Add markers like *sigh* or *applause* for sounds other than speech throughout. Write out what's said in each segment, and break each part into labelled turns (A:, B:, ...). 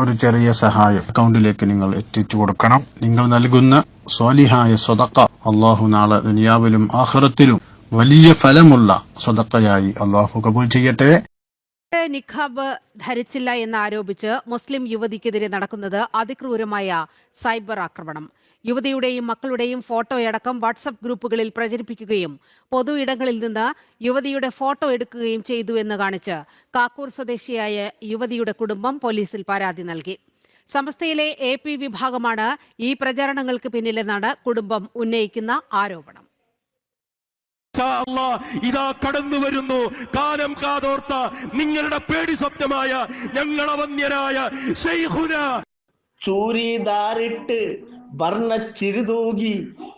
A: ഒരു ചെറിയ സഹായം അക്കൗണ്ടിലേക്ക് നിങ്ങൾ എത്തിച്ചു കൊടുക്കണം. നിങ്ങൾ നൽകുന്ന സ്വാലിഹായ സ്വതക്ക അള്ളാഹു നാളെ ദുനിയാവിലും ആഹ്റത്തിലും വലിയ ഫലമുള്ള സ്വതക്കയായി അള്ളാഹു കബൂൽ ചെയ്യട്ടെ.
B: നിഖാബ് ധരിച്ചില്ല എന്ന് എന്നാരോപിച്ച് മുസ്ലിം യുവതിക്കെതിരെ നടക്കുന്നത് അതിക്രൂരമായ സൈബർ ആക്രമണം. യുവതിയുടെയും മക്കളുടെയും ഫോട്ടോയടക്കം വാട്സപ്പ് ഗ്രൂപ്പുകളിൽ പ്രചരിപ്പിക്കുകയും പൊതു ഇടങ്ങളിൽ നിന്ന് യുവതിയുടെ ഫോട്ടോ എടുക്കുകയും ചെയ്തു എന്ന് കാണിച്ച് കാക്കൂർ സ്വദേശിയായ യുവതിയുടെ കുടുംബം പോലീസിൽ പരാതി നൽകി. സമസ്തയിലെ എ പി വിഭാഗമാണ് ഈ പ്രചാരണങ്ങൾക്ക് പിന്നിലെന്നാണ് കുടുംബം ഉന്നയിക്കുന്ന ആരോപണം.
C: ഇതാ കടന്നു വരുന്നു. കാലം കാതോർത്ത നിങ്ങളുടെ പേടി സ്വപ്നമായ ഞങ്ങളവന്യനായ ശൈഖുന.
D: ചൂരിദാറിട്ട് വർണ ചിരുതൂകി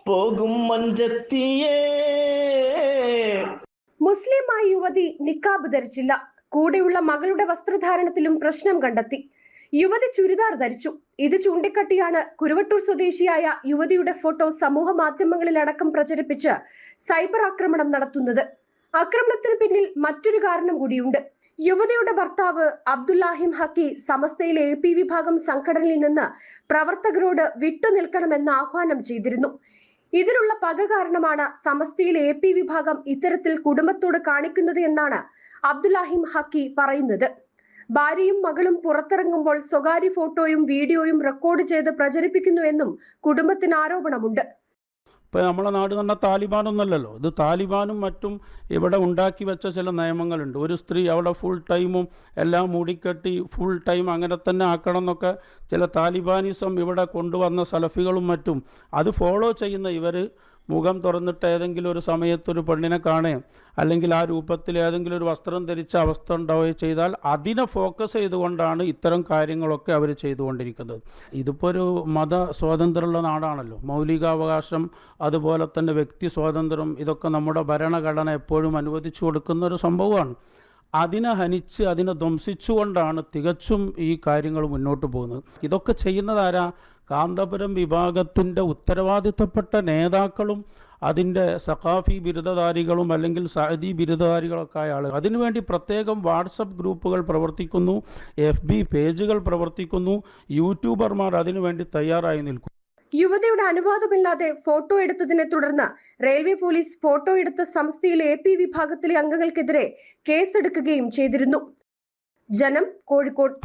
D: പോകും മഞ്ചത്തിയേ.
E: മുസ്ലിമായ യുവതി നിക്കാബ് ധരിച്ചില്ല. കൂടെയുള്ള മകളുടെ വസ്ത്രധാരണത്തിലും പ്രശ്നം കണ്ടെത്തി. യുവതി ചുരിദാർ ധരിച്ചു. ഇത് ചൂണ്ടിക്കാട്ടിയാണ് കുരുവട്ടൂർ സ്വദേശിയായ യുവതിയുടെ ഫോട്ടോ സമൂഹ മാധ്യമങ്ങളിൽ അടക്കം പ്രചരിപ്പിച്ച് സൈബർ ആക്രമണം നടത്തുന്നത്. ആക്രമണത്തിന് പിന്നിൽ മറ്റൊരു കാരണം കൂടിയുണ്ട്. യുവതിയുടെ ഭർത്താവ് അബ്ദുല്ലാഹിം ഹക്കി സമസ്തയിലെ എ പി വിഭാഗം സംഘടനയിൽ നിന്ന് പ്രവർത്തകരോട് വിട്ടുനിൽക്കണമെന്ന് ആഹ്വാനം ചെയ്തിരുന്നു. ഇതിനുള്ള പക കാരണമാണ് സമസ്തയിലെ എ പി വിഭാഗം ഇത്തരത്തിൽ കുടുംബത്തോട് കാണിക്കുന്നത് എന്നാണ് അബ്ദുല്ലാഹിം ഹക്കി പറയുന്നത്. ഭാര്യയും മകളും പുറത്തിറങ്ങുമ്പോൾ സ്വകാര്യ ഫോട്ടോയും വീഡിയോയും റെക്കോർഡ് ചെയ്ത് പ്രചരിപ്പിക്കുന്നുവെന്നും കുടുംബത്തിന് ആരോപണമുണ്ട്.
A: ഇപ്പോൾ നമ്മളെ നാട് തന്നെ താലിബാനൊന്നല്ലല്ലോ. ഇത് താലിബാനും മറ്റും ഇവിടെ ഉണ്ടാക്കി വെച്ച ചില നിയമങ്ങളുണ്ട്. ഒരു സ്ത്രീ അവിടെ ഫുൾ ടൈമും എല്ലാം മൂടിക്കെട്ടി ഫുൾ ടൈം അങ്ങനെ തന്നെ ആക്കണം എന്നൊക്കെ ചില താലിബാനിസം ഇവിടെ കൊണ്ടുവന്ന സലഫികളും മറ്റും. അത് ഫോളോ ചെയ്യുന്ന ഇവർ മുഖം തുറന്നിട്ട് ഏതെങ്കിലും ഒരു സമയത്ത് ഒരു പെണ്ണിനെ കാണുകയും അല്ലെങ്കിൽ ആ രൂപത്തിൽ ഏതെങ്കിലും ഒരു വസ്ത്രം ധരിച്ച അവസ്ഥ ഉണ്ടാവുകയും ചെയ്താൽ അതിനെ ഫോക്കസ് ചെയ്തുകൊണ്ടാണ് ഇത്തരം കാര്യങ്ങളൊക്കെ അവർ ചെയ്തുകൊണ്ടിരിക്കുന്നത്. ഇതിപ്പോൾ ഒരു മത സ്വാതന്ത്ര്യമുള്ള നാടാണല്ലോ. മൗലികാവകാശം അതുപോലെ തന്നെ വ്യക്തി സ്വാതന്ത്ര്യം ഇതൊക്കെ നമ്മുടെ ഭരണഘടന എപ്പോഴും അനുവദിച്ചു കൊടുക്കുന്ന ഒരു സംഭവമാണ്. അതിനെ ഹനിച്ച് അതിനെ ധ്വംസിച്ചുകൊണ്ടാണ് തികച്ചും ഈ കാര്യങ്ങൾ മുന്നോട്ട് പോകുന്നത്. ഇതൊക്കെ ചെയ്യുന്നതാരാ കാന്തപുരം വിഭാഗത്തിന്റെ ഉത്തരവാദിത്തപ്പെട്ട നേതാക്കളും അതിന്റെ സഖാഫി ബിരുദധാരികളും അല്ലെങ്കിൽ സഅദി ബിരുദധാരികളൊക്കെ ആയ ആളുകൾ. അതിനുവേണ്ടി പ്രത്യേകം വാട്സപ്പ് ഗ്രൂപ്പുകൾ പ്രവർത്തിക്കുന്നു എഫ് ബി പേജുകൾ പ്രവർത്തിക്കുന്നു യൂട്യൂബർമാർ അതിനുവേണ്ടി തയ്യാറായി നിൽക്കുന്നു.
E: യുവതിയുടെ അനുവാദമില്ലാതെ ഫോട്ടോ എടുത്തതിനെ തുടർന്ന് റെയിൽവേ പോലീസ് ഫോട്ടോ എടുത്ത സംസ്ഥയിലെ എ പി വിഭാഗത്തിലെ അംഗങ്ങൾക്കെതിരെ കേസെടുക്കുകയും ചെയ്തിരുന്നു. ജനം കോഴിക്കോട്.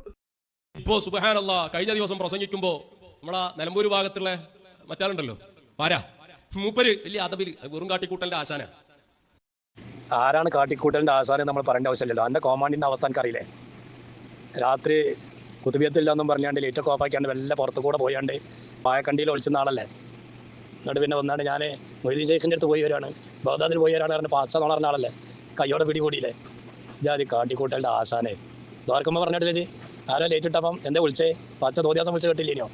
F: ഇപ്പോ സുബഹാനല്ല കഴിഞ്ഞ ദിവസം പ്രസംഗിക്കുമ്പോ നമ്മളാ നിലമ്പൂർ ഭാഗത്തുള്ള മറ്റാളുണ്ടല്ലോ ആരാ? മൂപ്പര്. വലിയ അതബിൽ വെറും കാട്ടിക്കൂട്ടലിന്റെ ആശാന.
G: ആരാണ് കാട്ടിക്കൂട്ടലിന്റെ ആശാന നമ്മൾ പറയേണ്ട ആവശ്യമില്ലല്ലോ. അന്റെ കോമാണ്ടിന്റെ അവസ്ഥ എനിക്കറിയില്ലേ? രാത്രി കുത്തുബിയത്തില്ലെന്നും പറഞ്ഞാണ്ട് ലൈറ്റൊക്കെ ഓഫാക്കിയാണ്ട് വല്ല പുറത്തു കൂടെ പോയാണ്ട് പായക്കണ്ടിയിൽ ഒളിച്ചുന്ന ആളല്ലേ? എന്നിട്ട് പിന്നെ വന്നാണ്ട് ഞാൻ മൊയ്തീൻ ഷെയ്ഖിന്റെ അടുത്ത് പോയി വരാണ് ബഗ്ദാദിൽ പോയി വരാണ് പറഞ്ഞ പാച്ച എന്ന് പറഞ്ഞ ആളല്ലേ? കയ്യോടെ പിടികൂടിയില്ലേ? ജാതി കാട്ടിക്കൂട്ടലിന്റെ ആശാനെ. ദ്വാരക്കുമ്പോൾ പറഞ്ഞിട്ടില്ലേ ആരോ ലേറ്റ് ഇട്ടപ്പം? എന്തേ വിളിച്ചേ? പച്ച തോതി ദിവസം വിളിച്ച് കേട്ടില്ലേനോ?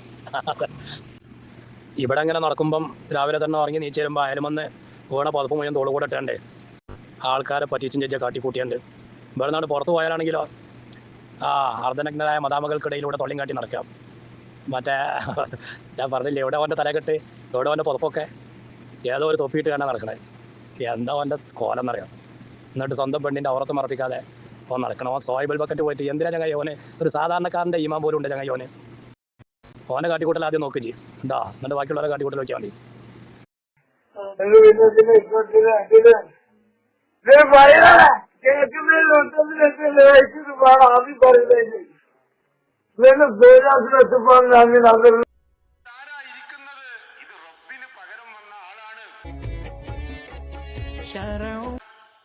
G: ഇവിടെ അങ്ങനെ നടക്കുമ്പം രാവിലെ തന്നെ ഉറങ്ങി നീച്ച് വരുമ്പോൾ വന്ന് വീണ പതപ്പ് മുഴുവൻ തോൾ കൂടെ ഇട്ടേണ്ടേ ആൾക്കാരെ പറ്റിച്ചും ചേച്ചിയെ കാട്ടിക്കൂട്ടിയുണ്ട്. ഇവിടെ നാട് പുറത്ത് പോയാലാണെങ്കിലോ? ആ അർദ്ധനഗ്നരായ മതാമകൾക്കിടയിലൂടെ തൊള്ളിയും കാട്ടി നടക്കാം. മറ്റേ ഞാൻ പറഞ്ഞില്ലേ എവിടെ അവന്റെ തലകെട്ട് എവിടെ അവന്റെ പുതപ്പൊക്കെ? ഏതോ ഒരു തൊപ്പിയിട്ട് കാണാൻ നടക്കണേ. എന്താ അവന്റെ കോലം എന്നറിയാം? എന്നിട്ട് സ്വന്തം പെണ്ണിന്റെ ഔറത്ത് മറപ്പിക്കാതെ നടക്കണം? ആ സോയിബിൾ ബക്കറ്റ് പോയിട്ട് എന്തിനാ ചങ്ങായി ഓനെ ഒരു സാധാരണക്കാരന്റെ ഈമാൻ പോലും ഉണ്ട് ചങ്ങായി ഓനെ ഓനെ കാട്ടിക്കൂട്ടൽ ആദ്യം നോക്ക് ചെയ്യും. എന്താ എന്നിട്ട് ബാക്കിയുള്ളവരെ കാട്ടിക്കൂട്ടൽ നോക്കിയാൽ മതി.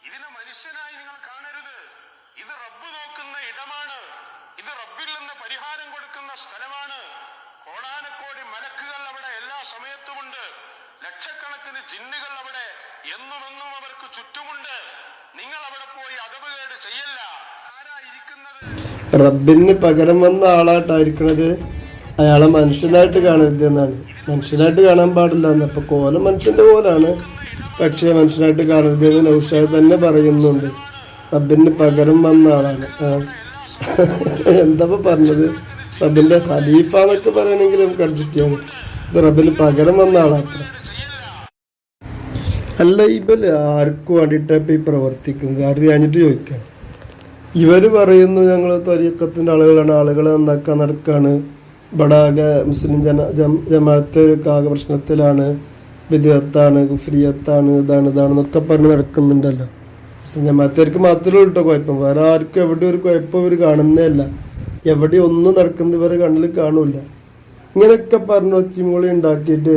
C: ഇതിനെ മനുഷ്യനായി നിങ്ങൾ കാണരുത് ഇത് റബ്ബ് നോക്കുന്ന ഇടമാണ് ഇത് റബ്ബിൽ നിന്ന് പരിഹാരം കൊടുക്കുന്ന സ്ഥലമാണ് കോടാനക്കോടി മലക്കുകൾ അവിടെ സമയത്തുമുണ്ട് ലക്ഷക്കണക്കിന് ജിന്നുകൾ അവിടെ എന്നുമെന്നും അവർക്ക് ചുറ്റുമുണ്ട്. നിങ്ങൾ അവിടെ പോയി അതവുകേട് ചെയ്യല്ല.
H: റബ്ബിന് പകരം വന്ന ആളായിട്ടായിരിക്കണത് അയാളെ മനുഷ്യനായിട്ട് കാണരുത് എന്നാണ്. മനുഷ്യനായിട്ട് കാണാൻ പാടില്ല എന്ന്. അപ്പൊ കോലം മനുഷ്യന്റെ കോലാണ്. പക്ഷേ മനുഷ്യനായിട്ട് കാണരുത് എന്ന് നൗഷാദ് തന്നെ പറയുന്നുണ്ട്. റബ്ബിന് പകരം വന്ന ആളാണ്. എന്താ പറഞ്ഞത്? റബ്ബിന്റെ ഖലീഫ എന്നൊക്കെ പറയണമെങ്കിൽ നമുക്ക് അഡ്ജസ്റ്റ് ചെയ്യാം. ഇത് റബ്ബിന് പകരം വന്ന ആളാത്ര അല്ല ഇവൽ ആർക്ക് വേണ്ടിയിട്ടാണ് ഇപ്പൊ ഈ പ്രവർത്തിക്കുന്നത്? അറിയാഞ്ഞിട്ട് ചോദിക്കാം. ഇവർ പറയുന്നു ഞങ്ങൾ തരീക്കത്തിന്റെ ആളുകളാണ്. ആളുകളെ നന്നാക്കാൻ നടക്കാണ്. ഇവിടെ ആകെ മുസ്ലിം ജന ജമാഅത്തെ ആകെ പ്രശ്നത്തിലാണ്. വിദ്യത്താണ് കുഫ്രിയത്താണ് ഇതാണ് ഇതാണെന്നൊക്കെ പറഞ്ഞ് നടക്കുന്നുണ്ടല്ലോ. മുസ്ലിം ജമാഅത്തേർക്ക് മാത്രമേ ഉള്ളൂ കുഴപ്പം. വേറെ ആർക്കും എവിടെ ഒരു കുഴപ്പം ഇവർ കാണുന്നേ അല്ല. എവിടെ ഒന്നും നടക്കുന്നത് ഇവരെ കണ്ണിൽ കാണൂല ഇങ്ങനെയൊക്കെ പറഞ്ഞു ഒച്ചിമൂളി ഉണ്ടാക്കിയിട്ട്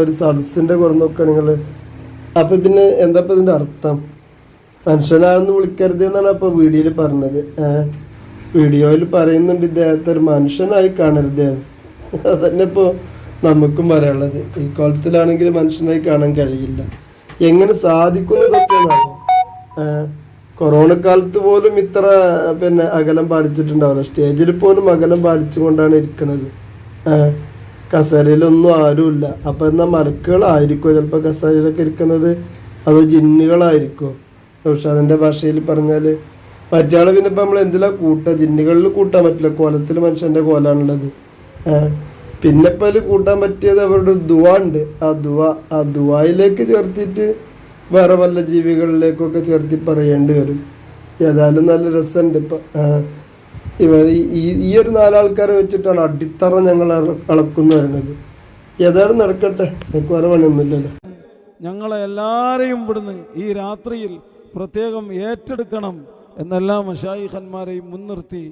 H: ഒരു സദസ്സിന്റെ കുറേ നിങ്ങൾ അപ്പൊ പിന്നെ എന്താ ഇപ്പം ഇതിന്റെ അർത്ഥം? മനുഷ്യനാണെന്ന് വിളിക്കരുത് എന്നാണ് അപ്പൊ വീഡിയോയിൽ പറഞ്ഞത്. വീഡിയോയിൽ പറയുന്നുണ്ട് ഇദ്ദേഹത്തെ ഒരു മനുഷ്യനായി കാണരുത്. അതന്നെ ഇപ്പോ നമുക്കും പറയാനുള്ളത്. ഈ കോലത്തിലാണെങ്കിൽ മനുഷ്യനായി കാണാൻ കഴിയില്ല. എങ്ങനെ സാധിക്കുന്നതൊക്കെയാണ് കൊറോണ കാലത്ത് പോലും ഇത്ര പിന്നെ അകലം പാലിച്ചിട്ടുണ്ടാവില്ല. സ്റ്റേജിൽ പോലും അകലം പാലിച്ചുകൊണ്ടാണ് ഇരിക്കുന്നത് കസേരയിലൊന്നും ആരുമില്ല. അപ്പൊ എന്നാ മലക്കുകളായിരിക്കോ ചിലപ്പോ കസേരയിലൊക്കെ ഇരിക്കുന്നത്? അതോ ജിന്നുകളായിരിക്കോ നൗഷാദിന്റെ ഭാഷയിൽ പറഞ്ഞാൽ മറ്റാൾ പിന്നെ ഇപ്പൊ നമ്മൾ എന്തിലാ കൂട്ടുക ജിന്നുകളിൽ കൂട്ടാൻ പറ്റില്ല. കോലത്തിൽ മനുഷ്യന്റെ കോലാണുള്ളത്. പിന്നെ ഇപ്പൊ അതിൽ കൂട്ടാൻ പറ്റിയത് അവരുടെ ദുവ ഉണ്ട്. ആ ദുവ ആ ദുവായിലേക്ക് ചേർത്തിട്ട് വേറെ വല്ല ജീവികളിലേക്കൊക്കെ ചേർത്തി പറയേണ്ടി വരും. ഏതായാലും നല്ല രസമുണ്ട് ഇപ്പൊ. ഇവ ഈ- ഈ ഈ ഒരു നാലാൾക്കാരെ വെച്ചിട്ടാണ് അടിത്തറ ഞങ്ങൾ അള- അളക്കുന്നു വരുന്നത് ഏതായാലും നടക്കട്ടെ എനിക്ക് വേറെ പണിയൊന്നുമില്ലല്ലോ
I: ഞങ്ങളെ എല്ലാവരെയും ഇവിടുന്ന് ഈ രാത്രിയിൽ പ്രത്യേകം ഏറ്റെടുക്കണം എന്നെല്ലാ മഷായിഖന്മാരെയും മുൻനിർത്തി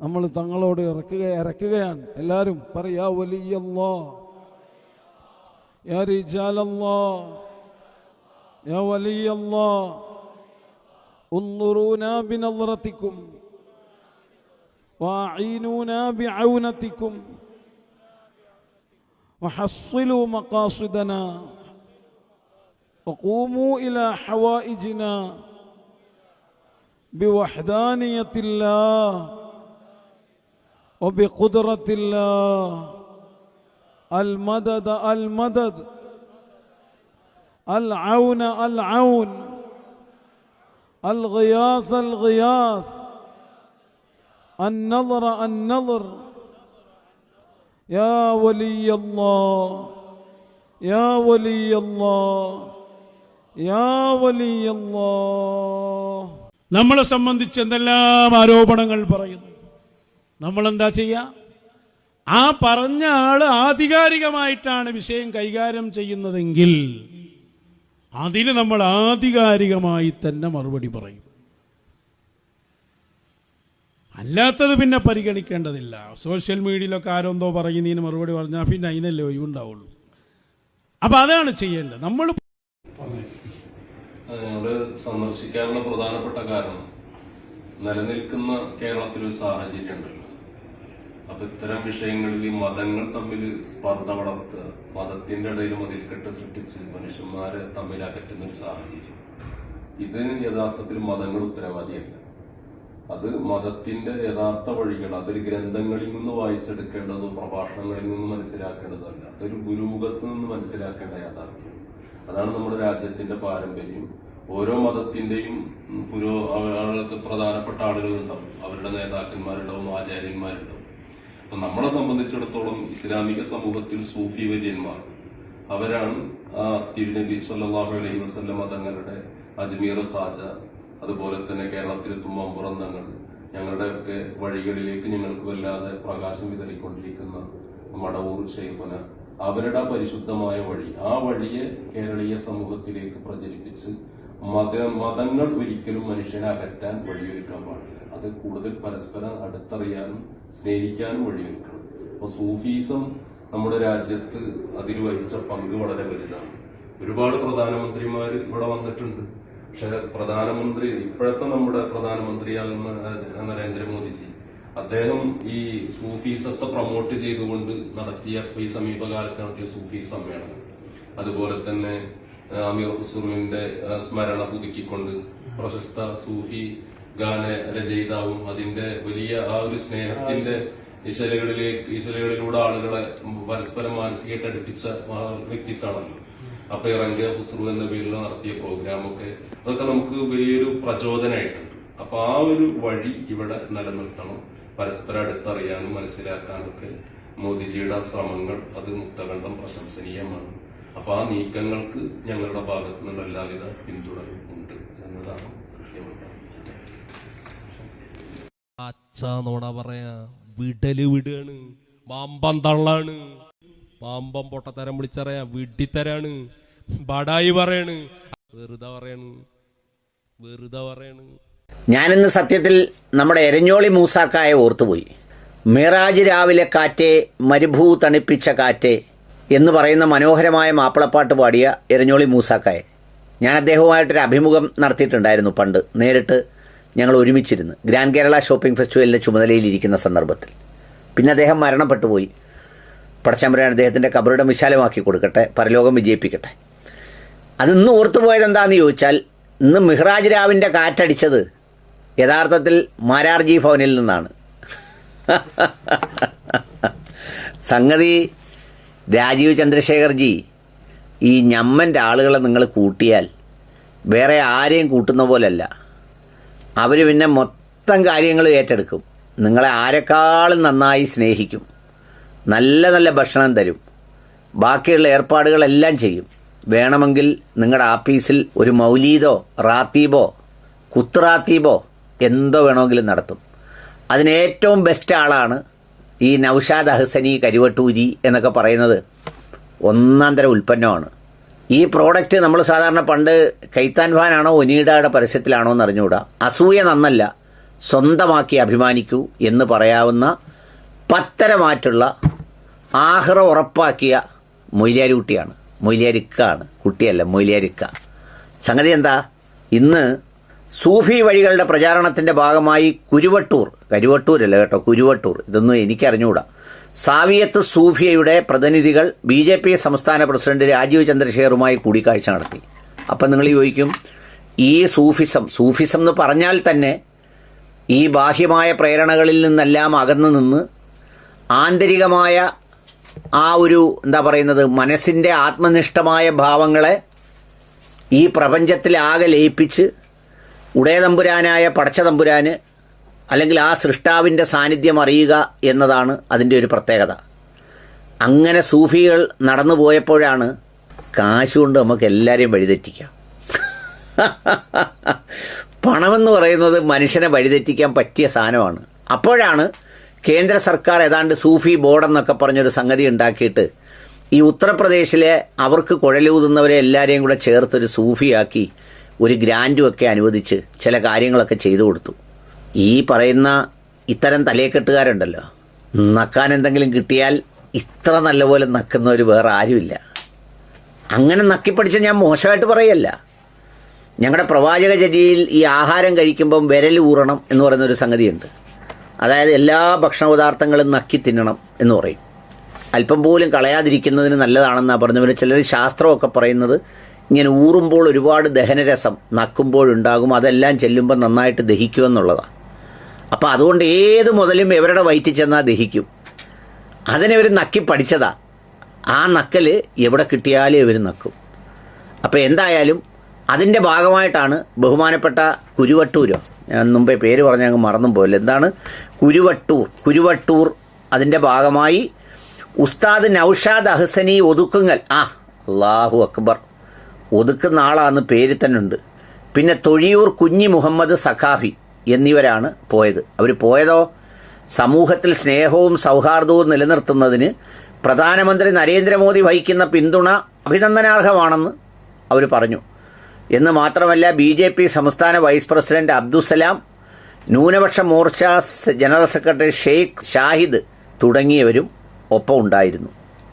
I: നമ്മൾ തങ്ങളോട് ഇറക്കുക ഇറക്കുകയാണ് എല്ലാവരും പറയാ വലിയല്ലോ യാ റിജാലല്ലോ യാ വലിയല്ലോ انظرونا بنظرتكم واعينونا بعونتكم. وحصلوا مقاصدنا. وقوموا إلى حوائجنا بوحدانية الله وبقدرة الله. المدد المدد. العون العون. الغياث الغياث. النظر النظر يا ولي الله يا ولي الله يا ولي الله
A: നമ്മളെ സംബന്ധിച്ച് എന്തെല്ലാം ആരോപണങ്ങൾ പറയുന്നു നമ്മൾ എന്താ ചെയ്യുക ആ പറഞ്ഞ ആള് ആധികാരികമായിട്ടാണ് വിഷയം കൈകാര്യം ചെയ്യുന്നതെങ്കിൽ അതിന് നമ്മൾ ആധികാരികമായി തന്നെ മറുപടി പറയും അല്ലാത്തത് പിന്നെ പരിഗണിക്കേണ്ടതില്ല. സോഷ്യൽ മീഡിയയിലൊക്കെ ആരെന്തോ പറയുന്നതിന് മറുപടി പറഞ്ഞാൽ പിന്നെ അതിനല്ലേ ഒഴിവുണ്ടാവുള്ളൂ. അപ്പൊ അതാണ് ചെയ്യേണ്ടത്. നമ്മൾ
F: സന്ദർശിക്കാനുള്ള പ്രധാനപ്പെട്ട കാരണം നിലനിൽക്കുന്ന കേരളത്തിൽ ഒരു സാഹചര്യം ഉണ്ടല്ലോ അപ്പൊ ഇത്തരം വിഷയങ്ങളിൽ ഈ മതങ്ങൾ തമ്മിൽ സ്പർദ്ധ വളർത്തുക മതത്തിന്റെ ഇടയിൽ മതിൽക്കെട്ട് സൃഷ്ടിച്ച് മനുഷ്യന്മാരെ തമ്മിൽ അകറ്റുന്ന ഒരു സാഹചര്യം. ഇതിന് യഥാർത്ഥത്തിൽ മതങ്ങൾ ഉത്തരവാദിയല്ല. അത് മതത്തിന്റെ യഥാർത്ഥ വഴികൾ അതൊരു ഗ്രന്ഥങ്ങളിൽ നിന്ന് വായിച്ചെടുക്കേണ്ടതോ പ്രഭാഷണങ്ങളിൽ നിന്ന് മനസ്സിലാക്കേണ്ടതോ അല്ല അതൊരു ഗുരുമുഖത്ത് നിന്ന് മനസ്സിലാക്കേണ്ട യാഥാർത്ഥ്യം. അതാണ് നമ്മുടെ രാജ്യത്തിന്റെ പാരമ്പര്യം. ഓരോ മതത്തിന്റെയും പുരോ അവർക്ക് പ്രധാനപ്പെട്ട ആളുകളുണ്ടാവും അവരുടെ നേതാക്കന്മാരുണ്ടാവും ആചാര്യന്മാരുണ്ടാവും. അപ്പൊ നമ്മളെ സംബന്ധിച്ചിടത്തോളം ഇസ്ലാമിക സമൂഹത്തിൽ സൂഫി വര്യന്മാർ അവരാണ് തിരുനബി സല്ലാഹു അലൈഹി വസ്ലമ തങ്ങളുടെ അജ്മീർ ഖാജ അതുപോലെ തന്നെ കേരളത്തിൽ തുമ്മാമ്പുറം തങ്ങൾ ഞങ്ങളുടെയൊക്കെ വഴികളിലേക്ക് ഞങ്ങൾക്ക് വല്ലാതെ പ്രകാശം വിതറിക്കൊണ്ടിരിക്കുന്ന മടവൂർ ഷെയ്ഫന അവരുടെ പരിശുദ്ധമായ വഴി ആ വഴിയെ കേരളീയ സമൂഹത്തിലേക്ക് പ്രചരിപ്പിച്ച് മത മതങ്ങൾ ഒരിക്കലും മനുഷ്യനെ അകറ്റാൻ വഴിയൊരുക്കാൻ പാടില്ല. അത് കൂടുതൽ പരസ്പരം അടുത്തറിയാനും സ്നേഹിക്കാനും വഴിയൊരുക്കണം. അപ്പൊ സൂഫീസം നമ്മുടെ രാജ്യത്ത് അതിൽ വഹിച്ച പങ്ക് വളരെ വലുതാണ്. ഒരുപാട് പ്രധാനമന്ത്രിമാർ ഇവിടെ വന്നിട്ടുണ്ട്. പക്ഷെ പ്രധാനമന്ത്രി ഇപ്പോഴത്തെ നമ്മുടെ പ്രധാനമന്ത്രിയാകുന്ന നരേന്ദ്രമോദിജി അദ്ദേഹം ഈ സൂഫീസത്തെ പ്രൊമോട്ട് ചെയ്തുകൊണ്ട് നടത്തിയ ഈ സമീപകാലത്ത് നടത്തിയ സൂഫി സമ്മേളനം. അതുപോലെ തന്നെ അമീർ ഹുസൂറിന്റെ സ്മരണ പുതുക്കിക്കൊണ്ട് പ്രശസ്ത സൂഫി ഗാന രചയിതാവും അതിന്റെ വലിയ ആ ഒരു സ്നേഹത്തിന്റെ ഇശലകളിലേക്ക് ഇശലകളിലൂടെ ആളുകളെ പരസ്പരം മാനസികമായിട്ട് അടുപ്പിച്ച വ്യക്തിത്വമാണല്ലോ. അപ്പൊ ഇറങ്ങിയ ഹുസ്രു എന്ന പേരിൽ നടത്തിയ പ്രോഗ്രാമൊക്കെ അതൊക്കെ നമുക്ക് വലിയൊരു പ്രചോദനമായിട്ടുണ്ട് അപ്പൊ ആ ഒരു വഴി ഇവിടെ നിലനിർത്തണം. പരസ്പരം അടുത്തറിയാനും മനസ്സിലാക്കാനൊക്കെ മോദിജിയുടെ ശ്രമങ്ങൾ അത് മുക്തകണ്ഠം പ്രശംസനീയമാണ്. അപ്പൊ ആ നീക്കങ്ങൾക്ക് ഞങ്ങളുടെ ഭാഗത്തു നിന്നുള്ള എല്ലാവിധ പിന്തുണയും ഉണ്ട് എന്നതാണ് അറിയിക്കുന്നത്.
J: പറയാ വിടൽ വിടുകയാണ് പാമ്പം തള്ളാണ്. പാമ്പം പൊട്ടത്തരം വിളിച്ചറിയാം വിഡ്ഢിത്തരാണ് ബടായി പറയാണ്. വെറുതെ പറയാണ്. വെറുതെ പറയാണ്.
K: ഞാനിന്ന് സത്യത്തിൽ നമ്മുടെ എരഞ്ഞോളി മൂസാക്കായ ഓർത്തുപോയി. മിറാജ് രാവിലെ കാറ്റേ മരുഭൂ തണുപ്പിച്ച കാറ്റേ എന്ന് പറയുന്ന മനോഹരമായ മാപ്പിളപ്പാട്ട് പാടിയ എരഞ്ഞോളി മൂസാക്കായെ. ഞാൻ അദ്ദേഹവുമായിട്ടൊരു അഭിമുഖം നടത്തിയിട്ടുണ്ടായിരുന്നു പണ്ട്. നേരിട്ട് ഞങ്ങൾ ഒരുമിച്ചിരുന്ന് ഗ്രാൻഡ് കേരള ഷോപ്പിംഗ് ഫെസ്റ്റിവലിന്റെ ചുമതലയിലിരിക്കുന്ന സന്ദർഭത്തിൽ. പിന്നെ അദ്ദേഹം മരണപ്പെട്ടു പോയി പടച്ചമ്പരാൻ അദ്ദേഹത്തിന്റെ കബറിടം വിശാലമാക്കി കൊടുക്കട്ടെ പരലോകം വിജയിപ്പിക്കട്ടെ. അതിന്ന് ഓർത്തുപോയത് എന്താന്ന് ചോദിച്ചാൽ ഇന്ന് മിഹ്റാജ് രാവിന്റെ കാറ്റടിച്ചത് യഥാർത്ഥത്തിൽ മാരാർജി ഭവനിൽ നിന്നാണ്. സംഗതി രാജീവ് ചന്ദ്രശേഖർജി ഈ ഞമ്മന്റെ ആളുകളെ നിങ്ങൾ കൂട്ടിയാൽ വേറെ ആരെയും കൂട്ടുന്ന പോലല്ല. അവർ പിന്നെ മൊത്തം കാര്യങ്ങൾ ഏറ്റെടുക്കും. നിങ്ങളെ ആരെക്കാളും നന്നായി സ്നേഹിക്കും. നല്ല നല്ല ഭക്ഷണം തരും. ബാക്കിയുള്ള ഏർപ്പാടുകളെല്ലാം ചെയ്യും. വേണമെങ്കിൽ നിങ്ങളുടെ ആപ്പീസിൽ ഒരു മൗലീദോ റാത്തീബോ കുത്റാത്തീബോ എന്തോ വേണമെങ്കിലും നടത്തും. അതിന് ഏറ്റവും ബെസ്റ്റ് ആളാണ് ഈ നൌഷാദ് അഹ്സനി കരുവട്ടൂരി എന്നൊക്കെ പറയുന്നത് ഒന്നാം തരം ഉൽപ്പന്നമാണ്. ഈ പ്രോഡക്റ്റ് നമ്മൾ സാധാരണ പണ്ട് കൈത്താൻ ഫാനാണോ ഒനീഡയുടെ പരസ്യത്തിലാണോ എന്ന് അറിഞ്ഞുകൂടാ അസൂയ നന്നല്ല സ്വന്തമാക്കി അഭിമാനിക്കൂ എന്ന് പറയാവുന്ന പത്തരമാറ്റുള്ള ആഹ്റ ഉറപ്പാക്കിയ മൊയ്ലിയാരി കുട്ടിയാണ് മൊയ്ലിയാരിക്കാണ്. കുട്ടിയല്ല മൊയ്ലിയരിക്ക. സംഗതി എന്താ? ഇന്ന് സൂഫി വഴികളുടെ പ്രചാരണത്തിന്റെ ഭാഗമായി കുരുവട്ടൂർ കരുവട്ടൂരല്ല കേട്ടോ കുരുവട്ടൂർ. ഇതൊന്നും എനിക്കറിഞ്ഞുകൂടാ സാവിയത്ത് സൂഫിയയുടെ പ്രതിനിധികൾ ബി ജെ പി സംസ്ഥാന പ്രസിഡന്റ് രാജീവ് ചന്ദ്രശേഖറുമായി കൂടിക്കാഴ്ച നടത്തി. അപ്പം നിങ്ങൾ ചോദിക്കും ഈ സൂഫിസം സൂഫിസം എന്ന് പറഞ്ഞാൽ തന്നെ ഈ ബാഹ്യമായ പ്രേരണകളിൽ നിന്നെല്ലാം അകന്നു നിന്ന് ആന്തരികമായ ആ ഒരു എന്താ പറയുന്നത് മനസ്സിന്റെ ആത്മനിഷ്ഠമായ ഭാവങ്ങളെ ഈ പ്രപഞ്ചത്തിൽ ആകെ ലയിപ്പിച്ച് ഉടയതമ്പുരാനായ പടച്ചതമ്പുരാന് അല്ലെങ്കിൽ ആ സൃഷ്ടാവിന്റെ സാന്നിധ്യം അറിയുക എന്നതാണ് അതിന്റെ ഒരു പ്രത്യേകത. അങ്ങനെ സൂഫികൾ നടന്നു പോയപ്പോഴാണ് കാശുകൊണ്ട് നമുക്ക് എല്ലാവരെയും വഴിതെറ്റിക്കാം. *laughs* പണമെന്ന് പറയുന്നത് മനുഷ്യനെ വഴിതെറ്റിക്കാൻ പറ്റിയ സാധനമാണ്. അപ്പോഴാണ് കേന്ദ്ര സർക്കാർ ഏതാണ്ട് സൂഫി ബോർഡ് എന്നൊക്കെ പറഞ്ഞൊരു സംഗതി ഉണ്ടാക്കിയിട്ട് ഈ ഉത്തർപ്രദേശിലെ അവർക്ക് കുഴലൂതുന്നവരെ എല്ലാവരെയും കൂടെ ചേർത്തൊരു സൂഫിയാക്കി ഒരു ഗ്രാൻഡും ഒക്കെ അനുവദിച്ച് ചില കാര്യങ്ങളൊക്കെ ചെയ്തു കൊടുത്തു. ഈ പറയുന്ന ഇത്തരം തലയെക്കെട്ടുകാരുണ്ടല്ലോ. നക്കാൻ എന്തെങ്കിലും കിട്ടിയാൽ ഇത്ര നല്ലപോലെ നക്കുന്നവർ വേറെ ആരുമില്ല. അങ്ങനെ നക്കിപ്പടിച്ച ഞാൻ മോശമായിട്ട് പറയല്ല. ഞങ്ങളുടെ പ്രവാചക ചര്യയിൽ ഈ ആഹാരം കഴിക്കുമ്പം വിരൽ ഊറണം എന്ന് പറയുന്ന ഒരു സംഗതിയുണ്ട്. അതായത് എല്ലാ ഭക്ഷണ പദാർത്ഥങ്ങളും നക്കി തിന്നണം എന്ന് പറയും. അല്പം പോലും കളയാതിരിക്കുന്നതിന് നല്ലതാണെന്നാണ് പറഞ്ഞവർ ചിലർ ശാസ്ത്രമൊക്കെ പറയുന്നത് ഇങ്ങനെ ഊറുമ്പോൾ ഒരുപാട് ദഹനരസം നക്കുമ്പോഴുണ്ടാകും. അതെല്ലാം ചെല്ലുമ്പോൾ നന്നായിട്ട് ദഹിക്കുമെന്നുള്ളതാണ് അപ്പോൾ അതുകൊണ്ട് ഏത് മുതലും എവരുടെ വയറ്റിൽ ചെന്നാൽ ദഹിക്കും? അതിനവർ നക്കി പഠിച്ചതാ. ആ നക്കൽ എവിടെ കിട്ടിയാലും ഇവർ നക്കും. അപ്പോൾ എന്തായാലും അതിന്റെ ഭാഗമായിട്ടാണ് ബഹുമാനപ്പെട്ട കുരുവട്ടൂരോ ഞാൻ മുമ്പേ പേര് പറഞ്ഞ അങ്ങ് മറന്നും പോയില്ല. എന്താണ്? കുരുവട്ടൂർ. കുരുവട്ടൂർ അതിന്റെ ഭാഗമായി ഉസ്താദ് നൌഷാദ് അഹ്സനി ഒതുക്കുങ്ങൽ. ആ അള്ളാഹു അക്ബർ. ഒതുക്കുന്ന ആളാന്ന് പേര് തന്നെ ഉണ്ട് പിന്നെ തൊഴിയൂർ കുഞ്ഞി മുഹമ്മദ് സഖാഫി എന്നിവരാണ് പോയത്. അവർ പോയതോ? സമൂഹത്തിൽ സ്നേഹവും സൗഹാർദ്ദവും നിലനിർത്തുന്നതിന് പ്രധാനമന്ത്രി നരേന്ദ്രമോദി വഹിക്കുന്ന പിന്തുണ അഭിനന്ദനാർഹമാണെന്ന് അവർ പറഞ്ഞു. എന്ന് മാത്രമല്ല ബി ജെ പി സംസ്ഥാന വൈസ് പ്രസിഡന്റ് അബ്ദുസലാം ന്യൂനപക്ഷ മോർച്ച ജനറൽ സെക്രട്ടറി ഷെയ്ഖ് ഷാഹിദ് തുടങ്ങിയവരും ഒപ്പം ഉണ്ടായിരുന്നു.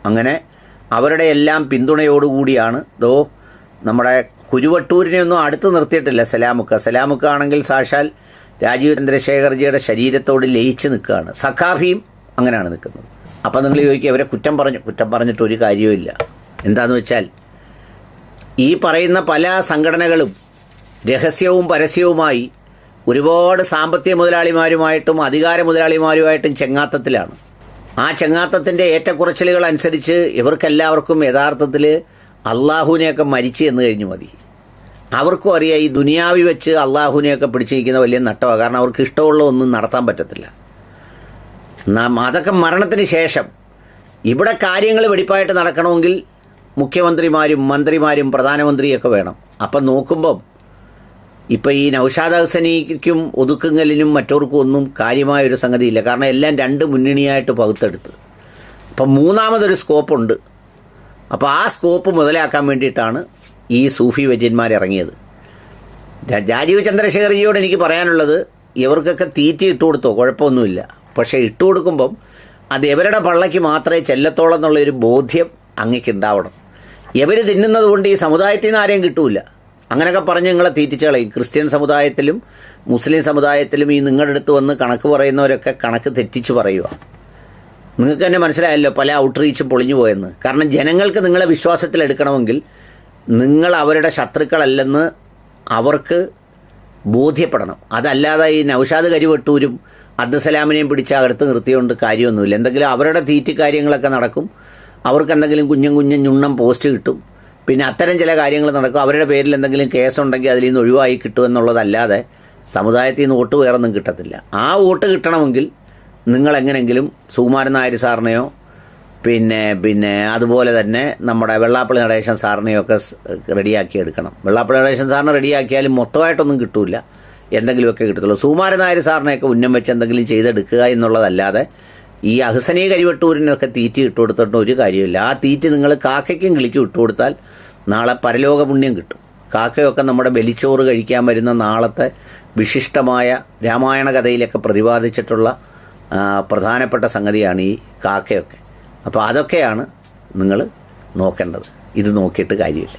K: അങ്ങനെ അവരുടെ എല്ലാം പിന്തുണയോടുകൂടിയാണ്. ദോ നമ്മുടെ കുരുവട്ടൂരിനെ ഒന്നും അടുത്ത് നിർത്തിയിട്ടില്ല സലാമുക്ക. സലാമുക്ക ആണെങ്കിൽ സാക്ഷാൽ രാജീവ് ചന്ദ്രശേഖർജിയുടെ ശരീരത്തോട് ലയിച്ച് നിൽക്കുകയാണ്. സഖാഫിയും അങ്ങനെയാണ് നിൽക്കുന്നത്. അപ്പം നിങ്ങൾ ചോദിക്കുക അവരെ കുറ്റം പറഞ്ഞു. കുറ്റം പറഞ്ഞിട്ട് ഒരു കാര്യവുമില്ല. എന്താന്ന് വെച്ചാൽ ഈ പറയുന്ന പല സംഘടനകളും രഹസ്യവും പരസ്യവുമായി ഒരുപാട് സാമ്പത്തിക മുതലാളിമാരുമായിട്ടും അധികാര മുതലാളിമാരുമായിട്ടും ചെങ്ങാത്തത്തിലാണ്. ആ ചെങ്ങാത്തത്തിന്റെ ഏറ്റക്കുറച്ചിലുകൾ അനുസരിച്ച് ഇവർക്കെല്ലാവർക്കും യഥാർത്ഥത്തിൽ അള്ളാഹുവിനെയൊക്കെ മരിച്ചു എന്ന് കഴിഞ്ഞു മതി. അവർക്കും അറിയാം ഈ ദുനിയാവി വെച്ച് അള്ളാഹുവിനെയൊക്കെ പിടിച്ചിരിക്കുന്ന വലിയ നട്ടമാണ് കാരണം അവർക്ക് ഇഷ്ടമുള്ള ഒന്നും നടത്താൻ പറ്റത്തില്ല. നാം അതൊക്കെ മരണത്തിന് ശേഷം ഇവിടെ കാര്യങ്ങൾ വെടിപ്പായിട്ട് നടക്കണമെങ്കിൽ മുഖ്യമന്ത്രിമാരും മന്ത്രിമാരും പ്രധാനമന്ത്രിയൊക്കെ വേണം. അപ്പം നോക്കുമ്പം ഇപ്പം ഈ നൌഷാദ് ഹസനിക്കും ഒതുക്കുങ്ങലിനും മറ്റവർക്കും ഒന്നും കാര്യമായൊരു സംഗതിയില്ല. കാരണം എല്ലാം രണ്ട് മുന്നണിയായിട്ട് പകുത്തെടുത്ത്. അപ്പം മൂന്നാമതൊരു സ്കോപ്പുണ്ട്. അപ്പോൾ ആ സ്കോപ്പ് മുതലാക്കാൻ വേണ്ടിയിട്ടാണ് ഈ സൂഫി വര്യന്മാർ ഇറങ്ങിയത് രാജീവ് ചന്ദ്രശേഖർജിയോട് എനിക്ക് പറയാനുള്ളത് ഇവർക്കൊക്കെ തീറ്റി ഇട്ട് കൊടുത്തോ? കുഴപ്പമൊന്നുമില്ല. പക്ഷേ ഇട്ട് കൊടുക്കുമ്പം അത് എവരുടെ പള്ളയ്ക്ക് മാത്രമേ ചെല്ലത്തോളം എന്നുള്ളൊരു ബോധ്യം അങ്ങേക്ക് ഉണ്ടാവണം. ഇവർ തിന്നുന്നത് കൊണ്ട് ഈ സമുദായത്തിൽ നിന്ന് ആരെയും കിട്ടൂല. അങ്ങനെയൊക്കെ പറഞ്ഞ് നിങ്ങളെ തീറ്റിച്ച് കളയും ക്രിസ്ത്യൻ സമുദായത്തിലും മുസ്ലിം സമുദായത്തിലും ഈ നിങ്ങളുടെ അടുത്ത് വന്ന് കണക്ക് പറയുന്നവരൊക്കെ കണക്ക് തെറ്റിച്ച് പറയുക നിങ്ങൾക്ക് തന്നെ മനസ്സിലായല്ലോ പല ഔട്ട്റീച്ചും പൊളിഞ്ഞു പോയെന്ന്. കാരണം ജനങ്ങൾക്ക് നിങ്ങളെ വിശ്വാസത്തിൽ എടുക്കണമെങ്കിൽ നിങ്ങൾ അവരുടെ ശത്രുക്കളല്ലെന്ന് അവർക്ക് ബോധ്യപ്പെടണം. അതല്ലാതെ ഈ നൌഷാദ് കരിവെട്ടൂരും അബ്ദുസലാമിനെയും പിടിച്ച് അകത്ത് നിർത്തിയോണ്ട് കാര്യമൊന്നുമില്ല. എന്തെങ്കിലും അവരുടെ തീറ്റി കാര്യങ്ങളൊക്കെ നടക്കും. അവർക്ക് എന്തെങ്കിലും കുഞ്ഞും കുഞ്ഞും ഞുണ്ണം പോസ്റ്റ് കിട്ടും. പിന്നെ അത്തരം ചില കാര്യങ്ങൾ നടക്കും. അവരുടെ പേരിൽ എന്തെങ്കിലും കേസുണ്ടെങ്കിൽ അതിൽ നിന്ന് ഒഴിവായി കിട്ടും എന്നുള്ളതല്ലാതെ സമുദായത്തിൽ നിന്ന് വോട്ട് വേറൊന്നും കിട്ടത്തില്ല. ആ വോട്ട് കിട്ടണമെങ്കിൽ നിങ്ങൾ എങ്ങനെങ്കിലും സുകുമാരൻ നായർ സാറിനെയോ പിന്നെ പിന്നെ അതുപോലെ തന്നെ നമ്മുടെ വെള്ളാപ്പള്ളി നടേശൻ സാറിനെയൊക്കെ റെഡിയാക്കി എടുക്കണം. വെള്ളാപ്പള്ളി നടേശൻ സാറിനെ റെഡിയാക്കിയാലും മൊത്തമായിട്ടൊന്നും കിട്ടൂല. എന്തെങ്കിലുമൊക്കെ കിട്ടത്തുള്ളൂ. സുകുമാരൻ നായർ സാറിനെയൊക്കെ ഉന്നം വെച്ച് എന്തെങ്കിലും ചെയ്തെടുക്കുക എന്നുള്ളതല്ലാതെ ഈ അഹസനെ കരിവട്ടൂരിനൊക്കെ തീറ്റി ഇട്ട് കൊടുത്തിട്ട് ഒരു കാര്യമില്ല ആ തീറ്റി നിങ്ങൾ കാക്കയ്ക്കും കിളിക്കും ഇട്ട് കൊടുത്താൽ നാളെ പരലോക പുണ്യം കിട്ടും. കാക്കയൊക്കെ നമ്മുടെ ബലിച്ചോറ് കഴിക്കാൻ വരുന്ന നാളത്തെ വിശിഷ്ടമായ രാമായണ കഥയിലൊക്കെ പ്രതിപാദിച്ചിട്ടുള്ള പ്രധാനപ്പെട്ട സംഗതിയാണ് ഈ കാക്കയൊക്കെ. അപ്പോൾ അതൊക്കെയാണ് നിങ്ങൾ നോക്കേണ്ടത്. ഇത് നോക്കിയിട്ട് കാര്യമില്ല.